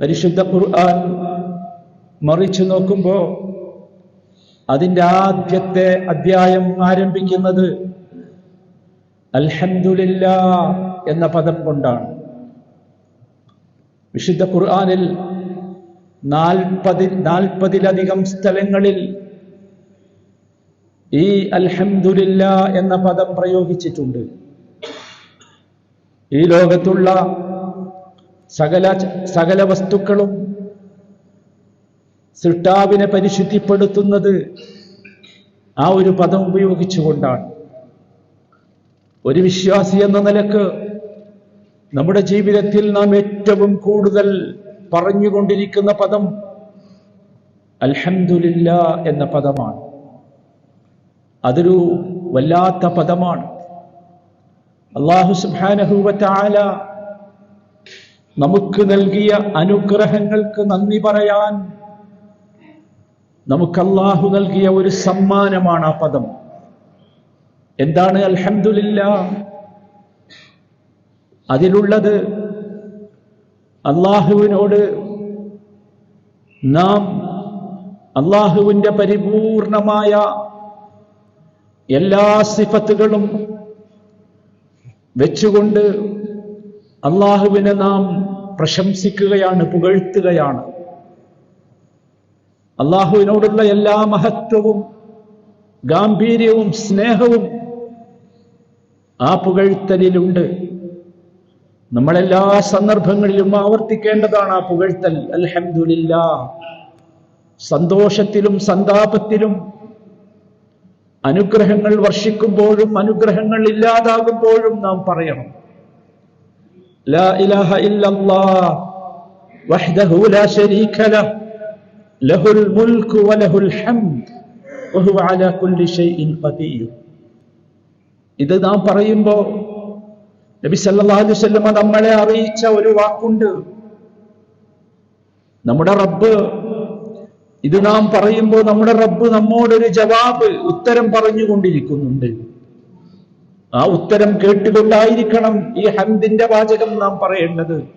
പരിശുദ്ധ ഖുർആൻ മറിച്ചു നോക്കുമ്പോ അതിന്റെ ആദ്യത്തെ അധ്യായം ആരംഭിക്കുന്നത് അൽഹന്ദില്ല എന്ന പദം കൊണ്ടാണ്. വിശുദ്ധ ഖുർആാനിൽ നാൽപ്പതി നാൽപ്പതിലധികം സ്ഥലങ്ങളിൽ ഈ അൽഹന്ദില്ല എന്ന പദം പ്രയോഗിച്ചിട്ടുണ്ട്. ഈ ലോകത്തുള്ള സകല സകല വസ്തുക്കളും സൃഷ്ടാവിനെ പരിശുദ്ധിപ്പെടുത്തുന്നത് ആ ഒരു പദം ഉപയോഗിച്ചുകൊണ്ടാണ്. ഒരു വിശ്വാസി എന്ന നിലയ്ക്ക് നമ്മുടെ ജീവിതത്തിൽ നാം ഏറ്റവും കൂടുതൽ പറഞ്ഞുകൊണ്ടിരിക്കുന്ന പദം അൽഹന്ദില്ല എന്ന പദമാണ്. അതൊരു വല്ലാത്ത പദമാണ്. അള്ളാഹു സുബാനഹുവല നമുക്ക് നൽകിയ അനുഗ്രഹങ്ങൾക്ക് നന്ദി പറയാൻ. നമുക്ക് അള്ളാഹു നൽകിയ ഒരു സമ്മാനമാണ് ആ പദം. എന്താണ്? അൽഹംദുലില്ല. അതിലുള്ളത് അള്ളാഹുവിനോട് നാം അള്ളാഹുവിന്റെ പരിപൂർണമായ എല്ലാ സിഫത്തുകളും വെച്ചുകൊണ്ട് അള്ളാഹുവിനെ നാം പ്രശംസിക്കുകയാണ് പുകഴ്ത്തുകയാണ്. അള്ളാഹുവിനോടുള്ള എല്ലാ മഹത്വവും ഗാംഭീര്യവും സ്നേഹവും ആ പുകഴ്ത്തലിലുണ്ട്. നമ്മളെല്ലാ സന്ദർഭങ്ങളിലും ആവർത്തിക്കേണ്ടതാണ് ആ പുകഴ്ത്തൽ. അൽഹമില്ല സന്തോഷത്തിലും സന്താപത്തിലും അനുഗ്രഹങ്ങൾ വർഷിക്കുമ്പോഴും അനുഗ്രഹങ്ങൾ ഇല്ലാതാകുമ്പോഴും നാം പറയണം. لا إله إلا الله وحده لا شريك له. له الملك وله الحمد. وهو على كل شيء قدير. ഇത് നാം പറയുമ്പോൾ നബി സല്ലല്ലാഹു അലൈഹി വസല്ലമ നമ്മളെ അറിയിച്ച ഒരു വാക്കുണ്ട്. നമ്മുടെ റബ്ബ് ഇത് നാം പറയുമ്പോൾ നമ്മുടെ റബ്ബ് നമ്മോടൊരു ജവാബ് ഉത്തരം പറഞ്ഞുകൊണ്ടിരിക്കുന്നുണ്ട്. ആ ഉത്തരം കേട്ടുകൊണ്ടായിരിക്കണം ഈ ഹംദിന്റെ വാചകം നാം പറയേണ്ടത്.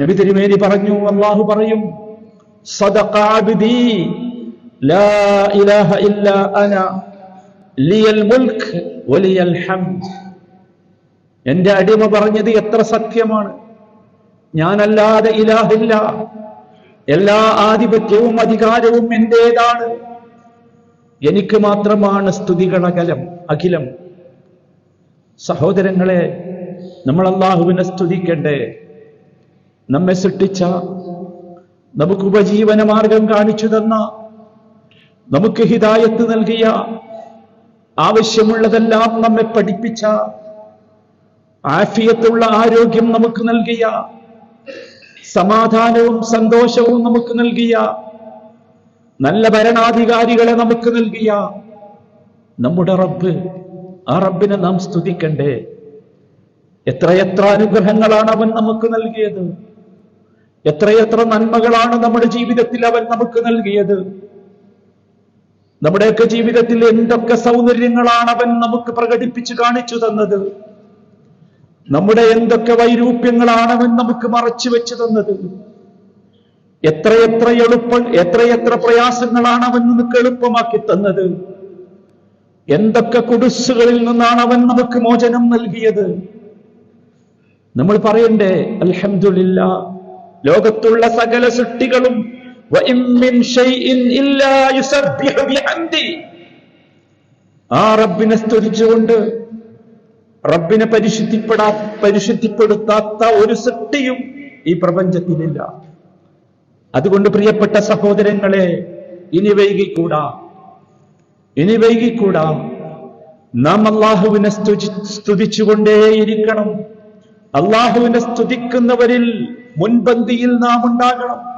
നബി തിരുമേനി പറഞ്ഞു അള്ളാഹു പറയും എന്റെ അടിമ പറഞ്ഞത് എത്ര സത്യമാണ്. ഞാനല്ലാതെ ഇലാഹില്ല. എല്ലാ ആധിപത്യവും അധികാരവും എന്റേതാണ്. എനിക്ക് മാത്രമാണ് സ്തുതികളകലം അഖിലം. സഹോദരങ്ങളെ നമ്മൾ അള്ളാഹുവിനെ സ്തുതിക്കണ്ടേ നമ്മെ സൃഷ്ടിച്ച നമുക്ക് ഉപജീവന മാർഗം കാണിച്ചു തന്ന നമുക്ക് ഹിതായത്ത് നൽകിയ ആവശ്യമുള്ളതെല്ലാം നമ്മെ പഠിപ്പിച്ച ആഫിയത്തുള്ള ആരോഗ്യം നമുക്ക് നൽകിയ സമാധാനവും സന്തോഷവും നമുക്ക് നൽകിയ നല്ല ഭരണാധികാരികളെ നമുക്ക് നൽകിയ നമ്മുടെ റബ്ബ് ആ റബ്ബിനെ നാം സ്തുതിക്കണ്ടേ? എത്രയെത്ര അനുഗ്രഹങ്ങളാണ് അവൻ നമുക്ക് നൽകിയത്? എത്രയെത്ര നന്മകളാണ് നമ്മുടെ ജീവിതത്തിൽ അവൻ നമുക്ക് നൽകിയത്? നമ്മുടെയൊക്കെ ജീവിതത്തിൽ എന്തൊക്കെ സൗന്ദര്യങ്ങളാണ് അവൻ നമുക്ക് പ്രകടിപ്പിച്ചു കാണിച്ചു തന്നത്? നമ്മുടെ എന്തൊക്കെ വൈരൂപ്യങ്ങളാണ് അവൻ നമുക്ക് മറച്ചു വെച്ചു തന്നത്? എത്രയെത്ര എളുപ്പം എത്രയെത്ര പ്രയാസങ്ങളാണ് അവൻ നമുക്ക് എളുപ്പമാക്കി തന്നത്? എന്തൊക്കെ കുടുസുകളിൽ നിന്നാണ് അവൻ നമുക്ക് മോചനം നൽകിയത്? നമ്മൾ പറയണ്ടേ അൽഹമില്ല ലോകത്തുള്ള സകല സൃഷ്ടികളും ആ റബ്ബിനെ സ്തുതിച്ചുകൊണ്ട് റബ്ബിനെ പരിശുദ്ധിപ്പെടാ പരിശുദ്ധിപ്പെടുത്താത്ത ഒരു സൃഷ്ടിയും ഈ പ്രപഞ്ചത്തിലില്ല അതുകൊണ്ട് പ്രിയപ്പെട്ട സഹോദരങ്ങളെ ഇനി വൈകിക്കൂടാ. ഇനി വൈകിക്കൂടാ. നാം അള്ളാഹുവിനെ സ്തുതി സ്തുതിച്ചുകൊണ്ടേയിരിക്കണം. അള്ളാഹുവിനെ സ്തുതിക്കുന്നവരിൽ മുൻപന്തിയിൽ നാം ഉണ്ടാകണം.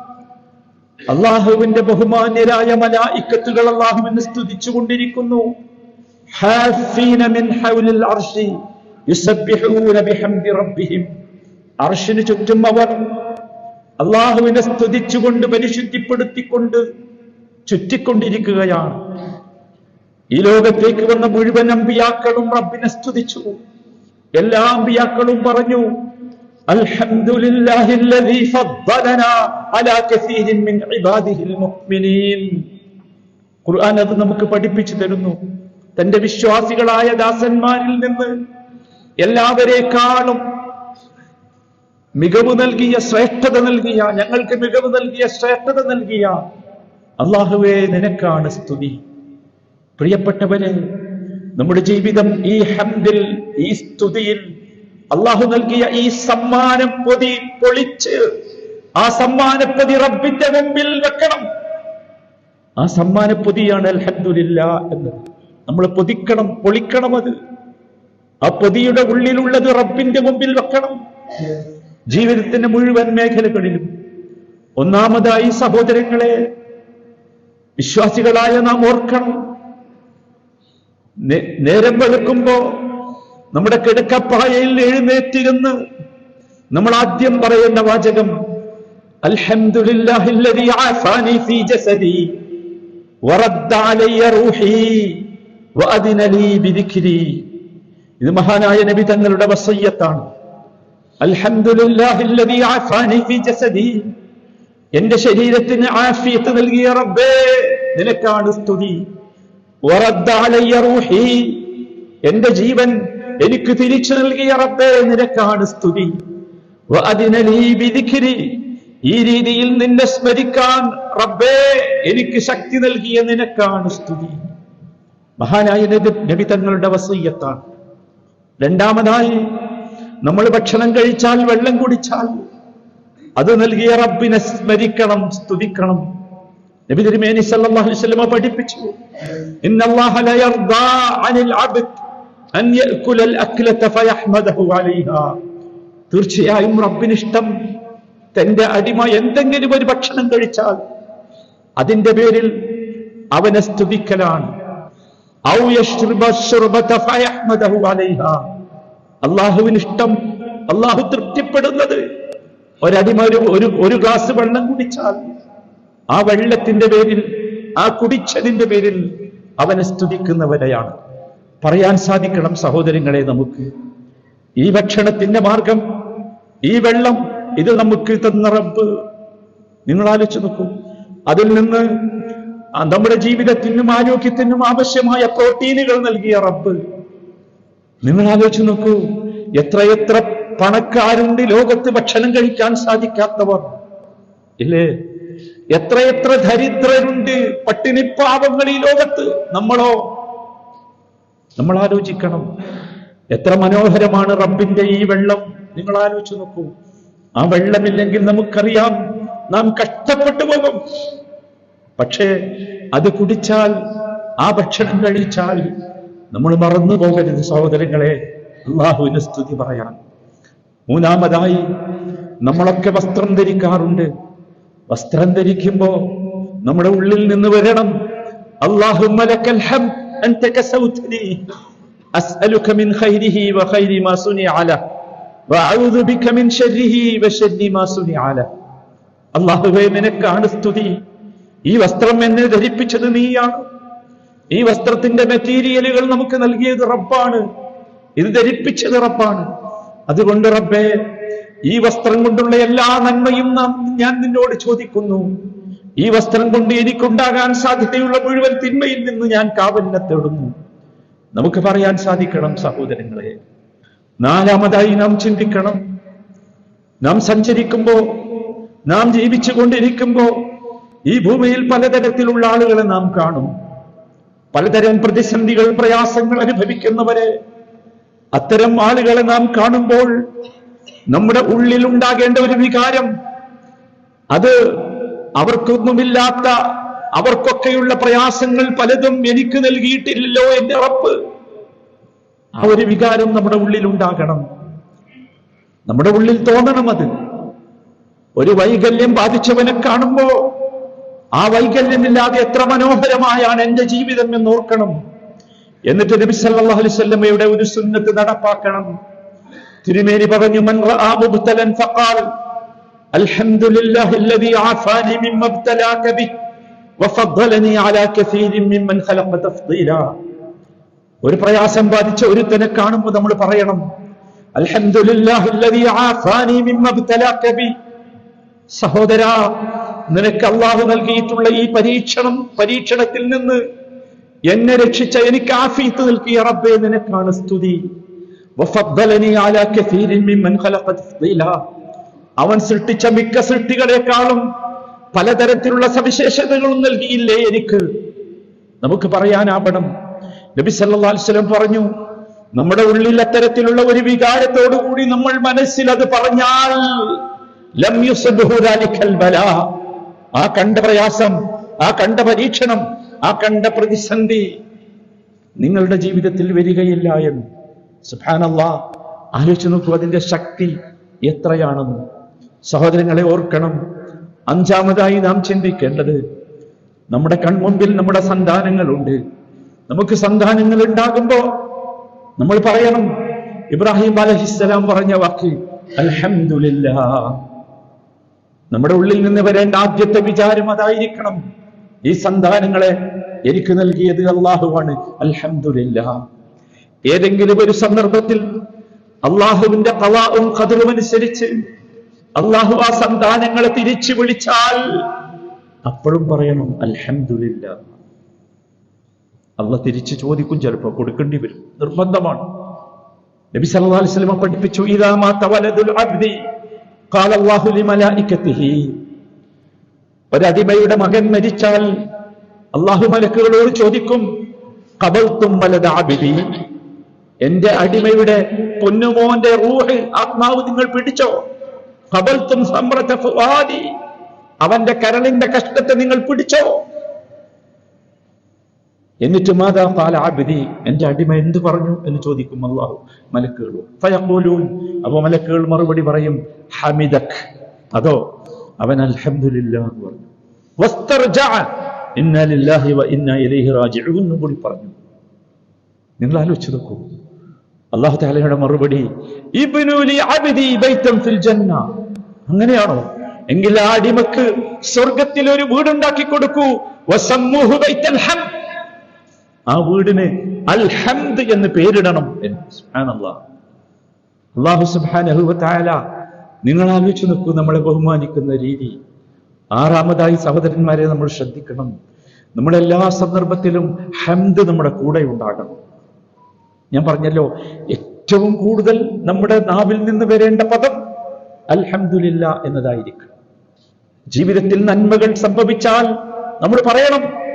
അള്ളാഹുവിന്റെ ബഹുമാന്യരായ മലായിക്കത്തുകൾ അള്ളാഹുവിനെ സ്തുതിച്ചുകൊണ്ടിരിക്കുന്നു. അർശിന് ചുറ്റും അവർ അള്ളാഹുവിനെ സ്തുതിച്ചുകൊണ്ട് പരിശുദ്ധിപ്പെടുത്തിക്കൊണ്ട് ചുറ്റിക്കൊണ്ടിരിക്കുകയാണ്. ഈ ലോകത്തേക്ക് വന്ന മുഴുവൻ അമ്പിയാക്കളും റബ്ബിനെ സ്തുതിച്ചു. എല്ലാ അമ്പിയാക്കളും പറഞ്ഞു ഖുർആൻ അത് നമുക്ക് പഠിപ്പിച്ചു തരുന്നു. തന്റെ വിശ്വാസികളായ ദാസന്മാരിൽ നിന്ന് എല്ലാവരെക്കാളും മികവ് നൽകിയ ശ്രേഷ്ഠത നൽകിയ ഞങ്ങൾക്ക് മികവ് നൽകിയ ശ്രേഷ്ഠത നൽകിയ അള്ളാഹുവേ നിനക്കാണ് സ്തുതി. പ്രിയപ്പെട്ടവരെ നമ്മുടെ ജീവിതം ഈ ഹംദിൽ ഈ സ്തുതിയിൽ അള്ളാഹു നൽകിയ ഈ സമ്മാനം പൊതി പൊളിച്ച് ആ സമ്മാനപ്പൊതി റബ്ബിന്റെ മുമ്പിൽ വെക്കണം. ആ സമ്മാനപ്പൊതിയാണ് അൽഹദില്ല എന്ന് നമ്മൾ പൊതിക്കണം പൊളിക്കണം അത്. ആ പൊതിയുടെ ഉള്ളിലുള്ളത് റബ്ബിന്റെ മുമ്പിൽ വെക്കണം. ജീവിതത്തിന്റെ മുഴുവൻ മേഖലകളിലും. ഒന്നാമതായി സഹോദരങ്ങളെ വിശ്വാസികളായ നാം ഓർക്കണം. നേരം വെളുക്കുമ്പോ നമ്മുടെ കിടക്കപ്പായയിൽ എഴുന്നേറ്റിരുന്ന് നമ്മൾ ആദ്യം പറയുന്ന വാചകം ഇത് മഹാനായ നബി തങ്ങളുടെ വസയ്യത്താണ്. എന്റെ ശരീരത്തിന് ആഫിയത്ത് നൽകിയ റബ്ബേ നിനക്കാണ് സ്തുതി. എന്റെ ജീവൻ എനിക്ക് തിരിച്ചു നൽകിയ റബ്ബേ നിനക്കാണ് സ്തുതി. ഈ രീതിയിൽ നിന്നെ സ്മരിക്കാൻ റബ്ബേ എനിക്ക് ശക്തി നൽകിയ നിനക്കാണ് സ്തുതി. മഹാനായ നബി തങ്ങളുടെ വസീയത്താണ്. രണ്ടാമതായി നമ്മൾ ഭക്ഷണം കഴിച്ചാൽ വെള്ളം കുടിച്ചാൽ അത് നൽകിയ റബ്ബിനെ സ്മരിക്കണം സ്തുതിക്കണം. നബി തിരുമേനി സല്ലല്ലാഹു അലൈഹി വസല്ലമ പഠിപ്പിച്ചു. ഇന്നല്ലാഹ ല യർദാ അനിൽ അബ്ദ് അൻ യഅകുല അൽ അക്ലത ഫയഹ്മദഹു അലൈഹാ. തീർച്ചയായും റബ്ബിന് ഇഷ്ടം തന്റെ അടിമ എന്തെങ്കിലും ഒരു ഭക്ഷണം കഴിച്ചാൽ അതിന്റെ പേരിൽ അവനെ സ്തുതിക്കലാണ്. അള്ളാഹുവിന് ഇഷ്ടം അള്ളാഹു തൃപ്തിപ്പെടുന്നത്. ഒരടിമ ഒരു ഒരു ഒരു ഗ്ലാസ് വെള്ളം കുടിച്ചാൽ ആ വെള്ളത്തിന്റെ പേരിൽ ആ കുടിച്ചതിന്റെ പേരിൽ അവനെ സ്തുതിക്കുന്നവരെയാണ് പറയാൻ സാധിക്കണം സഹോദരങ്ങളെ നമുക്ക്. ഈ ഭക്ഷണത്തിന്റെ മാർഗം ഈ വെള്ളം ഇത് നമുക്ക് തന്ന റബ്ബ്. നിങ്ങൾ ആലോചിച്ച് നോക്കൂ. അതിൽ നിന്ന് നമ്മുടെ ജീവിതത്തിനും ആരോഗ്യത്തിനും ആവശ്യമായ പ്രോട്ടീനുകൾ നൽകിയ റബ്ബ്. നിങ്ങൾ ആലോചിച്ച് നോക്കൂ. എത്രയെത്ര പണക്കാരുണ്ട് ലോകത്ത് ഭക്ഷണം കഴിക്കാൻ സാധിക്കാത്തവർ. ഇല്ലേ? എത്രയെത്ര ദരിദ്രരുണ്ട് പട്ടിണിപ്പാവങ്ങൾ ഈ ലോകത്ത്? നമ്മളോ? നമ്മൾ ആലോചിക്കണം. എത്ര മനോഹരമാണ് റബ്ബിന്റെ ഈ വെള്ളം. നിങ്ങൾ ആലോചിച്ചു നോക്കൂ. ആ വെള്ളമില്ലെങ്കിൽ നമുക്കറിയാം നാം കഷ്ടപ്പെട്ടു പോകും. പക്ഷേ അത് കുടിച്ചാൽ ആ ഭക്ഷണം കഴിച്ചാൽ നമ്മൾ മറന്നു പോകരുത് സഹോദരങ്ങളെ. അള്ളാഹുവിന് സ്തുതി പറയാം. മൂന്നാമതായി നമ്മളൊക്കെ വസ്ത്രം ധരിക്കാറുണ്ട്. വസ്ത്രം ധരിക്കുമ്പോ നമ്മുടെ ഉള്ളിൽ നിന്ന് വരണം اللهم لك الحمد أنت كسوتني أسألك من خيره وخير ما صنع له وأعوذ بك من شره وشر ما صنع له അള്ളാഹുവേ നിനക്കാണ് സ്തുതി ഈ വസ്ത്രം എന്നെ ധരിപ്പിച്ചത് നീയാണ് ഈ വസ്ത്രത്തിന്റെ മെറ്റീരിയലുകൾ നമുക്ക് നൽകിയത് റബ്ബാണ് ഇത് ധരിപ്പിച്ചത് റബ്ബാണ് അതുകൊണ്ട് റബ്ബേ ഈ വസ്ത്രം കൊണ്ടുള്ള എല്ലാ നന്മയും നാം ഞാൻ നിന്നോട് ചോദിക്കുന്നു. ഈ വസ്ത്രം കൊണ്ട് എനിക്കുണ്ടാകാൻ സാധ്യതയുള്ള മുഴുവൻ തിന്മയിൽ നിന്ന് ഞാൻ കാവലിനെ തേടുന്നു നമുക്ക് പറയാൻ സാധിക്കണം സഹോദരങ്ങളെ. നാലാമതായി നാം ചിന്തിക്കണം. നാം സഞ്ചരിക്കുമ്പോ നാം ജീവിച്ചു കൊണ്ടിരിക്കുമ്പോ ഈ ഭൂമിയിൽ പലതരത്തിലുള്ള ആളുകളെ നാം കാണും. പലതരം പ്രതിസന്ധികൾ പ്രയാസങ്ങൾ അനുഭവിക്കുന്നവരെ. അത്തരം ആളുകളെ നാം കാണുമ്പോൾ നമ്മുടെ ഉള്ളിൽ ഉണ്ടാകേണ്ട ഒരു വികാരം. അത് അവർക്കൊന്നുമില്ലാത്ത അവർക്കൊക്കെയുള്ള പ്രയാസങ്ങൾ പലതും എനിക്ക് നൽകിയിട്ടില്ലല്ലോ എന്റെ ഉറപ്പ് ആ ഒരു വികാരം നമ്മുടെ ഉള്ളിൽ ഉണ്ടാകണം നമ്മുടെ ഉള്ളിൽ തോന്നണം അത്. ഒരു വൈകല്യം ബാധിച്ചവനെ കാണുമ്പോ ആ വൈകല്യമില്ലാതെ എത്ര മനോഹരമായാണ് എന്റെ ജീവിതം എന്ന് ഓർക്കണം എന്നിട്ട് നബി സല്ലല്ലാഹു അലൈഹി വസല്ലമയുടെ ഒരു സുന്നത്ത് നടപ്പാക്കണം. തിരുമേനി പറഞ്ഞു മൻ റആ മുബ്തലൻ ഫഖാൽ അൽഹംദുലില്ലാഹി അൽദി ആഫാനി മിമ്മ ബ്തലാക ബി വഫദ്ദലനി അലാ കസീരിൻ മിമ്മൻ ഖലഖ തഫ്ദീലാ. ഒരു പ്രയാസം ബാധിച്ച ഒരുത്തനെ കാണുമ്പോൾ നമ്മൾ പറയണം അൽഹംദുലില്ലാഹി അല്ലദീ ആഫാനി മിമ്മ ഇബ്തലാക ബി സഹോദരാ നിനക്ക് അള്ളാഹു നൽകിയിട്ടുള്ള ഈ പരീക്ഷണം പരീക്ഷണത്തിൽ നിന്ന് എന്നെ രക്ഷിച്ച എനിക്ക് ആഫീത്ത് നൽകിയ റബ്ബേ നിനക്കാണ് സ്തുതി. അവൻ സൃഷ്ടിച്ച മിക്ക സൃഷ്ടികളെക്കാളും പലതരത്തിലുള്ള സവിശേഷതകളും നൽകിയില്ലേ എനിക്ക്? നമുക്ക് പറയാനാവണം. നബി വസല്ലം പറഞ്ഞു നമ്മുടെ ഉള്ളിൽ അത്തരത്തിലുള്ള ഒരു വികാരത്തോടു കൂടി നമ്മൾ മനസ്സിൽ അത് പറഞ്ഞാൽ ആ കണ്ട പ്രയാസം ആ കണ്ട പരീക്ഷണം ആ കണ്ട പ്രതിസന്ധി നിങ്ങളുടെ ജീവിതത്തിൽ വരികയില്ല എന്ന്. സുബ്ഹാനല്ലാ. ആലോചിച്ച് നോക്കൂ അതിന്റെ ശക്തി എത്രയാണെന്ന്. സഹോദരങ്ങളെ ഓർക്കണം അഞ്ചാമതായി നാം ചിന്തിക്കേണ്ടത് നമ്മുടെ കൺമുമ്പിൽ നമ്മുടെ സന്താനങ്ങളുണ്ട്. നമുക്ക് സന്താനങ്ങൾ ഉണ്ടാകുമ്പോ നമ്മൾ പറയണം ഇബ്രാഹിം അലഹിസ്സലാം പറഞ്ഞ വാക്ക് അൽഹംദുലില്ലാ. നമ്മുടെ ഉള്ളിൽ നിന്ന് വരേണ്ട ആദ്യത്തെ വിചാരം അതായിരിക്കണം ഈ സന്താനങ്ങളെ എനിക്ക് നൽകിയത് അള്ളാഹുവാണ് അൽഹംദുലില്ലാ. ഏതെങ്കിലും ഒരു സന്ദർഭത്തിൽ അള്ളാഹുവിന്റെ കലാവും കതിറും അനുസരിച്ച് അള്ളാഹു ആ സന്താനങ്ങളെ തിരിച്ചു വിളിച്ചാൽ അപ്പോഴും പറയണം അൽഹമില്ല അള്ള തിരിച്ചു ചോദിക്കും ചിലപ്പോ കൊടുക്കേണ്ടി വരും. നിർബന്ധമാണ്. നബി സല്ലല്ലാഹു അലൈഹി പഠിപ്പിച്ചു ഇദാ അബ്ദി ഖാല അല്ലാഹു ഒരടിമയുടെ മകൻ മരിച്ചാൽ അള്ളാഹു മലക്കുകളോട് ചോദിക്കും കബൽത്തും വലദ എന്റെ അടിമയുടെ പൊന്നുമോന്റെ റൂഹ് ആത്മാവ് നിങ്ങൾ പിടിച്ചോ? കബൽത്തും സമ്രത അവന്റെ കരളിന്റെ കഷ്ടത്തെ നിങ്ങൾ പിടിച്ചോ? എന്നിട്ട് മാതാ കാല ആബിദി എന്റെ അടിമ എന്ത് പറഞ്ഞു? എന്ന് ചോദിക്കും അള്ളാഹു മലക്കുകൾ ഫയഖൂലൂൻ. അപ്പോ മലക്കുകൾ മറുപടി പറയും ഹമിദക്. അതോ അവൻ അൽഹംദുലില്ലാ എന്ന് പറഞ്ഞു. വസ്തർജഅ ഇന്നാ വ ഇന്നാ ഇലൈഹി റാജിഊൻ എന്നും കൂടി പറഞ്ഞു. നിങ്ങൾ ആലോചിച്ച് നോക്കൂ. അള്ളാഹു താലയുടെ മറുപടി അങ്ങനെയാണോ? എങ്കിൽ ആ അടിമക്ക് സ്വർഗത്തിൽ ഒരു വീടുണ്ടാക്കി കൊടുക്കൂ. ആ വീടിന് അൽഹംദ് എന്ന് പേരിടണം അള്ളാഹു നിങ്ങൾ ആലോചിച്ച് നോക്കൂ നമ്മളെ ബഹുമാനിക്കുന്ന രീതി. ആറാമതായി സഹോദരന്മാരെ നമ്മൾ ശ്രദ്ധിക്കണം. നമ്മളെല്ലാ സന്ദർഭത്തിലും ഹംദ് നമ്മുടെ കൂടെ ഉണ്ടാകണം. ഞാൻ പറഞ്ഞല്ലോ ഏറ്റവും കൂടുതൽ നമ്മുടെ നാവിൽ നിന്ന് വരേണ്ട പദം അൽഹംദുലില്ല എന്നതായിരിക്കും ജീവിതത്തിൽ നന്മകൾ സംഭവിച്ചാൽ നമ്മൾ പറയണം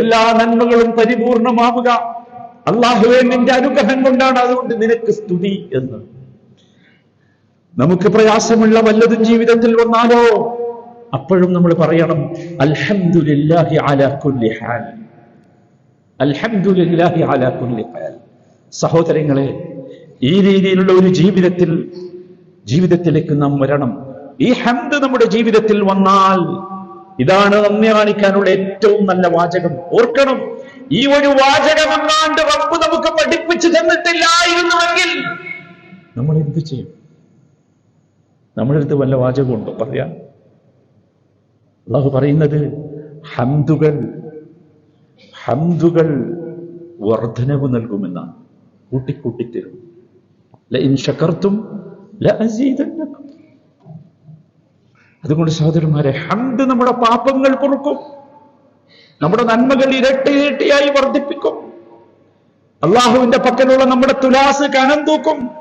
എല്ലാ നന്മകളും പരിപൂർണമാവുക. അള്ളാഹുവെ നിന്റെ അനുഗ്രഹം കൊണ്ടാണ് അതുകൊണ്ട് നിനക്ക് സ്തുതി എന്ന്. നമുക്ക് പ്രയാസമുള്ള വല്ലതും ജീവിതത്തിൽ വന്നാലോ? അപ്പോഴും നമ്മൾ പറയണം അൽഹംദുലില്ലാഹി അലാ കുല്ലി ഹാൽ. അൽഹംദുലില്ലാഹി അലാ കുല്ലി ഹാൽ സഹോദരങ്ങളെ ഈ രീതിയിലുള്ള ഒരു ജീവിതത്തിൽ ജീവിതത്തിലേക്ക് നാം വരണം. ഈ ഹംദ് നമ്മുടെ ജീവിതത്തിൽ വന്നാൽ ഇതാണ് നന്ദി കാണിക്കാനുള്ള ഏറ്റവും നല്ല വാചകം. ഓർക്കണം ഈ ഒരു വാചകം എങ്ങാണ്ട് റബ്ബ് നമുക്ക് പഠിപ്പിച്ചു തന്നിട്ടില്ലായിരുന്നുവെങ്കിൽ നമ്മൾ എന്ത് ചെയ്യും? നമ്മുടെ അടുത്ത് വല്ല വാചകമുണ്ടോ? പറയാ. അള്ളാഹു പറയുന്നത് ഹംദുകൾ ഹംദുകൾ വർധനവ് നൽകുമെന്നാണ്. കൂട്ടിക്കൂട്ടിത്തരും. അതുകൊണ്ട് സഹോദരന്മാരെ ഹംദ് നമ്മുടെ പാപങ്ങൾ പൊറുക്കും. നമ്മുടെ നന്മകൾ ഇരട്ടി ഇരട്ടിയായി വർദ്ധിപ്പിക്കും. അള്ളാഹുവിന്റെ പക്കലുള്ള നമ്മുടെ തുലാസ് കനം തൂക്കും.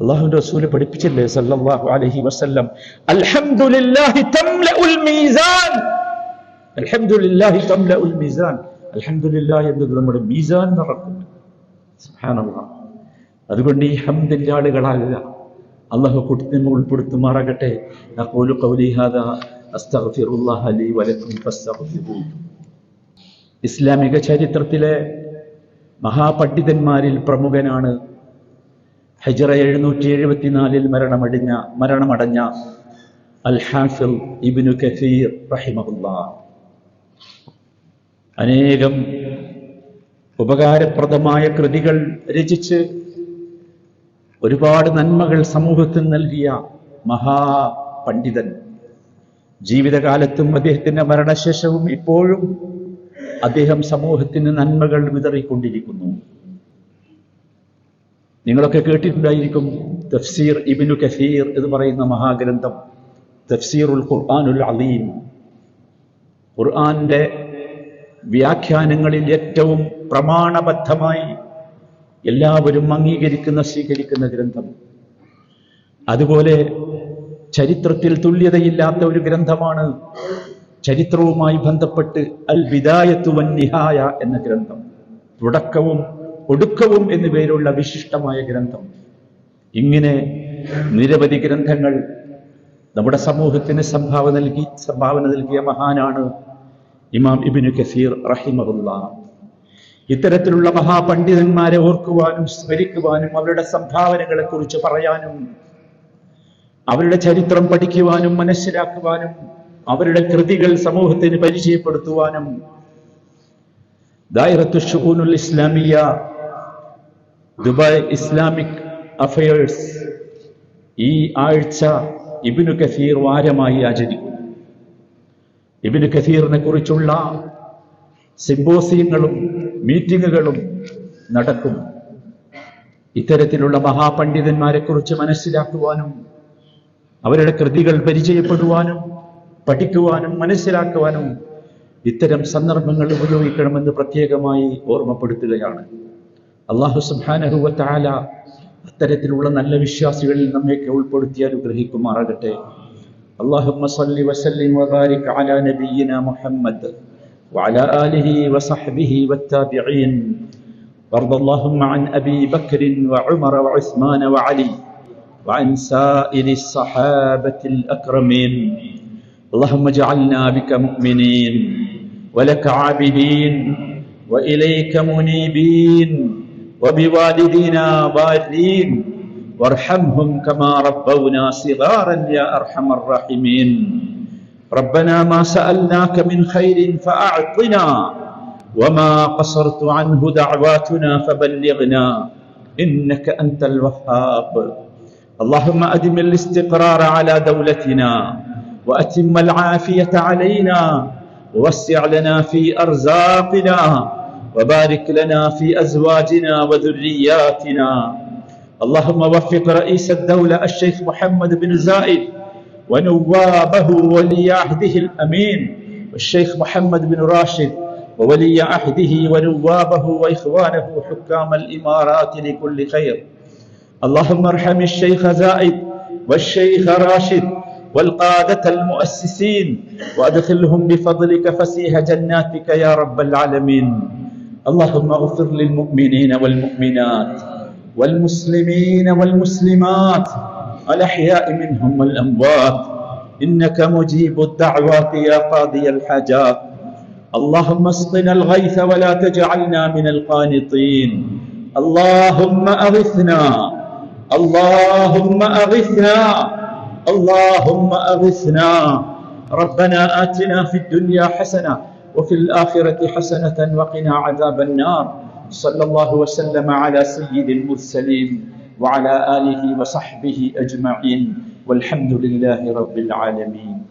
അള്ളാഹുവിന്റെ റസൂൽ പഠിപ്പിച്ചില്ലേ സല്ലല്ലാഹു അലൈഹി വസല്ലം? അൽഹംദുലില്ലാഹി തംലഉൽ മീസാൻ. അൽഹംദുലില്ലാഹി തംലഉൽ മീസാൻ. അൽഹംദുലില്ലാഹ് എന്നത് നമ്മുടെ മീസാൻ നിറക്കും സുബ്ഹാനല്ലാഹ് അതുകൊണ്ട് ഈ ഹംദിന്റെ ആളുകളാകുക അള്ളാഹു കുട്ടിനെ ഉൾപ്പെടുത്തുമാറാകട്ടെ. നഖൂലു ഖൗലി ഹാദാ അസ്തഗ്ഫിറുല്ലാഹ ലീ വലക്കും ഫസ്തഗ്ഫിറൂ. ഇസ്ലാമിക ചരിത്രത്തിലെ മഹാപണ്ഡിതന്മാരിൽ പ്രമുഖനാണ് ഹജറ എഴുന്നൂറ്റി എഴുപത്തിനാലിൽ മരണമടിഞ്ഞ മരണമടഞ്ഞ അൽ ഹാഫിൽ ഇബ്നു കസീർ റഹിമഹുല്ലാ. അനേകം ഉപകാരപ്രദമായ കൃതികൾ രചിച്ച് ഒരുപാട് നന്മകൾ സമൂഹത്തിന് നൽകിയ മഹാപണ്ഡിതൻ. ജീവിതകാലത്തും അദ്ദേഹത്തിന്റെ മരണശേഷവും ഇപ്പോഴും അദ്ദേഹം സമൂഹത്തിന് നന്മകൾ വിതറിക്കൊണ്ടിരിക്കുന്നു. നിങ്ങളൊക്കെ കേട്ടിട്ടുണ്ടായിരിക്കും തഫ്സീർ ഇബിനു കഫീർ എന്ന് പറയുന്ന മഹാഗ്രന്ഥം തഫ്സീറുൽ ഖുർആാനുൽ അലീം ഖുർആന്റെ വ്യാഖ്യാനങ്ങളിൽ ഏറ്റവും പ്രമാണബദ്ധമായി എല്ലാവരും അംഗീകരിക്കുന്ന സ്വീകരിക്കുന്ന ഗ്രന്ഥം. അതുപോലെ ചരിത്രത്തിൽ തുല്യതയില്ലാത്ത ഒരു ഗ്രന്ഥമാണ് ചരിത്രവുമായി ബന്ധപ്പെട്ട് അൽ വിദായത്തു വൻ നിഹായ എന്ന ഗ്രന്ഥം. തുടക്കവും ഒടുക്കവും എന്നു പേരുള്ള വിശിഷ്ടമായ ഗ്രന്ഥം. ഇങ്ങനെ നിരവധി ഗ്രന്ഥങ്ങൾ നമ്മുടെ സമൂഹത്തിന് സംഭാവന നൽകി സംഭാവന നൽകിയ മഹാനാണ് ഇമാം ഇബിനു കസീർ റഹിമുള്ള ഇത്തരത്തിലുള്ള മഹാപണ്ഡിതന്മാരെ ഓർക്കുവാനും സ്മരിക്കുവാനും അവരുടെ സംഭാവനകളെ കുറിച്ച് പറയാനും അവരുടെ ചരിത്രം പഠിക്കുവാനും മനസ്സിലാക്കുവാനും അവരുടെ കൃതികൾ സമൂഹത്തിന് പരിചയപ്പെടുത്തുവാനും ദായിറത്തു ഷുഹൂനുൽ ഇസ്ലാമിയ ദുബായ് ഇസ്ലാമിക് അഫയേഴ്സ് ഈ ആഴ്ച ഇബിനു കസീർ വാരമായി ആചരിക്കും. ഇബിനു കസീറിനെ കുറിച്ചുള്ള സിംബോസിയങ്ങളും മീറ്റിങ്ങുകളും നടക്കും. ഇത്തരത്തിലുള്ള മഹാപണ്ഡിതന്മാരെ കുറിച്ച് മനസ്സിലാക്കുവാനും അവരുടെ കൃതികൾ പരിചയപ്പെടുവാനും പഠിക്കുവാനും മനസ്സിലാക്കുവാനും ഇത്തരം സന്ദർഭങ്ങൾ ഉപയോഗിക്കണമെന്ന് പ്രത്യേകമായി ഓർമ്മപ്പെടുത്തുകയാണ്. അള്ളാഹു സുബാനഹുവ താല അത്തരത്തിലുള്ള നല്ല വിശ്വാസികളിൽ നമ്മയൊക്കെ ഉൾപ്പെടുത്തി അനുഗ്രഹിക്കുമാറാകട്ടെ اللهم صل وسلم وبارك على نبينا محمد وعلى آله وصحبه والتابعين وارض اللهم عن أبي بكر وعمر وعثمان وعلي وعن سائر الصحابة الأكرمين اللهم اجعلنا بك مؤمنين ولك عابدين وإليك منيبين وبوالدينا بارين وارحمهم كما ربونا صغارا يا أرحم الراحمين. ربنا ما سألناك من خير فأعطنا وما قصرت عنه دعواتنا فبلغنا إنك أنت الوهاب. اللهم أدم الاستقرار على دولتنا وأتم العافية علينا ووسع لنا في أرزاقنا وبارك لنا في أزواجنا وذرياتنا. اللهم وفق رئيس الدولة الشيخ محمد بن زايد ونوابه ولي عهده الأمين والشيخ محمد بن راشد وولي عهده ونوابه وإخوانه حكام الإمارات لكل خير. اللهم ارحم الشيخ زائد والشيخ راشد والقادة المؤسسين وأدخلهم بفضلك فسيح جناتك يا رب العالمين. اللهم اغفر للمؤمنين والمؤمنات والمسلمين والمسلمات الأحياء منهم والأموات إنك مجيب الدعوات يا قاضي الحاجات اللهم اسقنا الغيث ولا تجعلنا من القانطين اللهم أغثنا اللهم أغثنا اللهم أغثنا ربنا آتنا في الدنيا حسنة وفي الآخرة حسنة وقنا عذاب النار. صلى الله وسلم على سيد المرسلين وعلى آله وصحبه أجمعين. والحمد لله رب العالمين.